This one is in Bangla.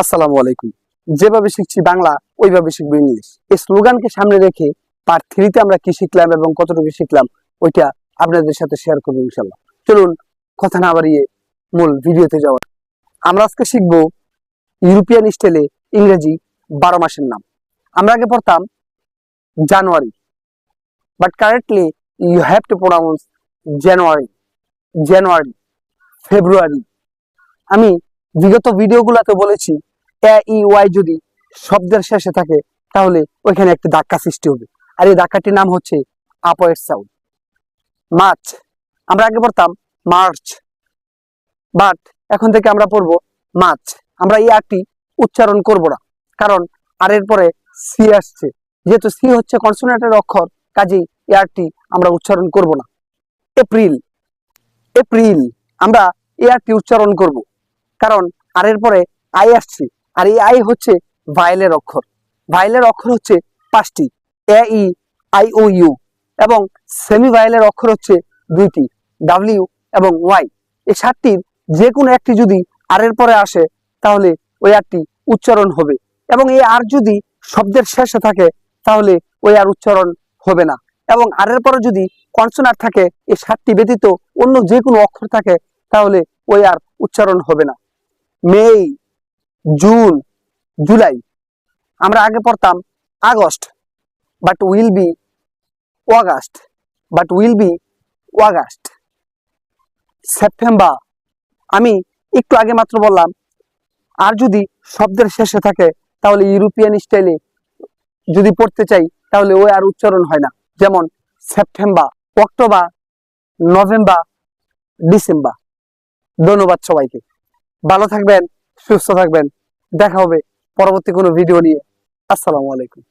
আসসালামু আলাইকুম। যেভাবে শিখছি বাংলা, ওইভাবে শিখব ইংলিশ। এই স্লোগানকে সামনে রেখে পার্ট থ্রিতে আমরা কি শিখলাম এবং কতটুকু শিখলাম, ওইটা আপনাদের সাথে শেয়ার করব ইনশাল্লাহ চলুন, কথা না বাড়িয়ে মূল ভিডিওতে যাওয়া আমরা আজকে শিখব ইউরোপিয়ান স্টাইলে ইংরেজি বারো মাসের নাম। আমরা আগে পড়তাম January but correctly you have to pronounce January January February আমি বিগত ভিডিওগুলোতে বলেছি, এ, ই, ওয়াই যদি শব্দের শেষে থাকে, তাহলে ওইখানে একটি ধাক্কা সৃষ্টি হবে। আর এই ধাক্কাটির নাম হচ্ছে আপয়ের সাউন্ড। মার্চ, আমরা আগে পড়তাম মার্চ, বাট এখন থেকে আমরা পড়ব মার্চ। আমরা এই আরটি উচ্চারণ করব না, কারণ আর এর পরে সি আসছে। যেহেতু সি হচ্ছে কনসোনেন্টের অক্ষর, কাজেই এই আরটি আমরা উচ্চারণ করব না। এপ্রিল এপ্রিল, আমরা এই আরটি উচ্চারণ করব। কারণ আর এর পরে আই আসছে। আর এই আই হচ্ছে ভাইলের অক্ষর। ভাইলের অক্ষর হচ্ছে পাঁচটি। A E I O U এবং সেমি ভাইলের অক্ষর হচ্ছে দুইটি ডাব্লিউ এবং ওয়াই এই সাতটির যে কোনো একটি যদি আর এর পরে আসে, তাহলে ওই আরটি উচ্চারণ হবে এবং এই আর যদি শব্দের শেষে থাকে, তাহলে ওই আর উচ্চারণ হবে না এবং আর এর পরে যদি কনসোনার থাকে, এই সাতটি ব্যতীত অন্য যে কোনো অক্ষর থাকে, তাহলে ওই আর উচ্চারণ হবে না। May June, July. আমরা আগে পড়তাম August but will be August but will be August. September. আমি একটু আগে মাত্র বললাম, আর যদি শব্দের শেষে থাকে, তাহলে ইউরোপিয়ান স্টাইলে যদি পড়তে চাই, তাহলে ওই আর উচ্চারণ হয় না। যেমন সেপ্টেম্বর, অক্টোবর, নভেম্বর, ডিসেম্বর। ধন্যবাদ সবাইকে। ভালো থাকবেন সুস্থ থাকবেন। দেখা হবে পরবর্তী কোনো ভিডিও নিয়ে। আসসালামু আলাইকুম।